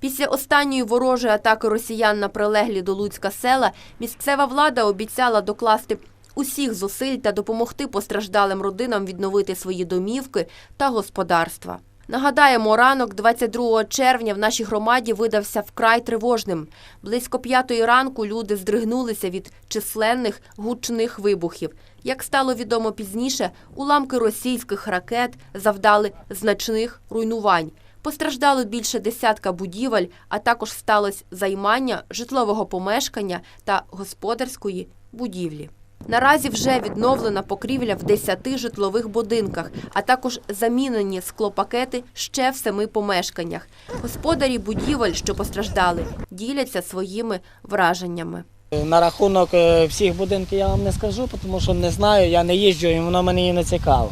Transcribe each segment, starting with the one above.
Після останньої ворожої атаки росіян на прилеглі до Луцька села місцева влада обіцяла докласти усіх зусиль та допомогти постраждалим родинам відновити свої домівки та господарства. Нагадаємо, ранок 22 червня в нашій громаді видався вкрай тривожним. Близько п'ятої ранку люди здригнулися від численних гучних вибухів. Як стало відомо пізніше, уламки російських ракет завдали значних руйнувань. Постраждало більше десятка будівель, а також сталося займання житлового помешкання та господарської будівлі. Наразі вже відновлена покрівля в 10 житлових будинках, а також замінені склопакети ще в семи помешканнях. Господарі будівель, що постраждали, діляться своїми враженнями. На рахунок е, всіх будинків я вам не скажу, тому що не знаю, я не їжджу і воно мені не цікаво.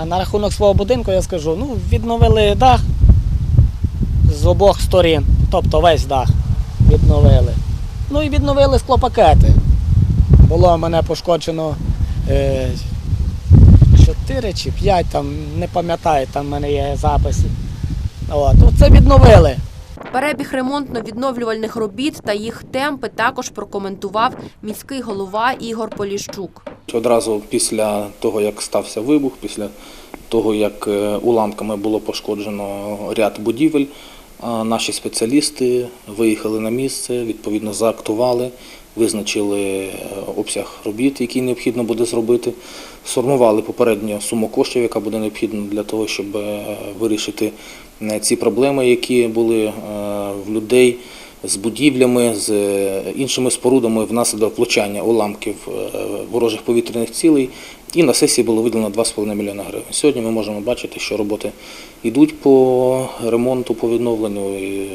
А на рахунок свого будинку я скажу, ну, відновили дах з обох сторін, тобто весь дах відновили. Ну і відновили склопакети. Було в мене пошкоджено е, 4 чи 5, там, не пам'ятаю, там в мене є записи. От, ну, це відновили. Перебіг ремонтно-відновлювальних робіт та їх темпи також прокоментував міський голова Ігор Поліщук. Одразу після того, як стався вибух, після того, як е, уламками було пошкоджено ряд будівель, а наші спеціалісти виїхали на місце, відповідно заактували, визначили е, обсяг робіт, який необхідно буде зробити, сформували попередньо суму коштів, яка буде необхідна для того, щоб е, вирішити е, ці проблеми, які були в людей з будівлями, з іншими спорудами внаслідок влучання уламків ворожих повітряних цілей. І на сесії було виділено 2,5 мільйона гривень. Сьогодні ми можемо бачити, що роботи йдуть по ремонту, по відновленню. І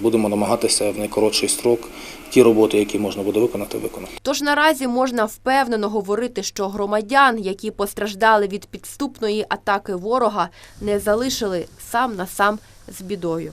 будемо намагатися в найкоротший строк ті роботи, які можна буде виконати, виконати. Тож наразі можна впевнено говорити, що громадян, які постраждали від підступної атаки ворога, не залишили сам на сам з бідою.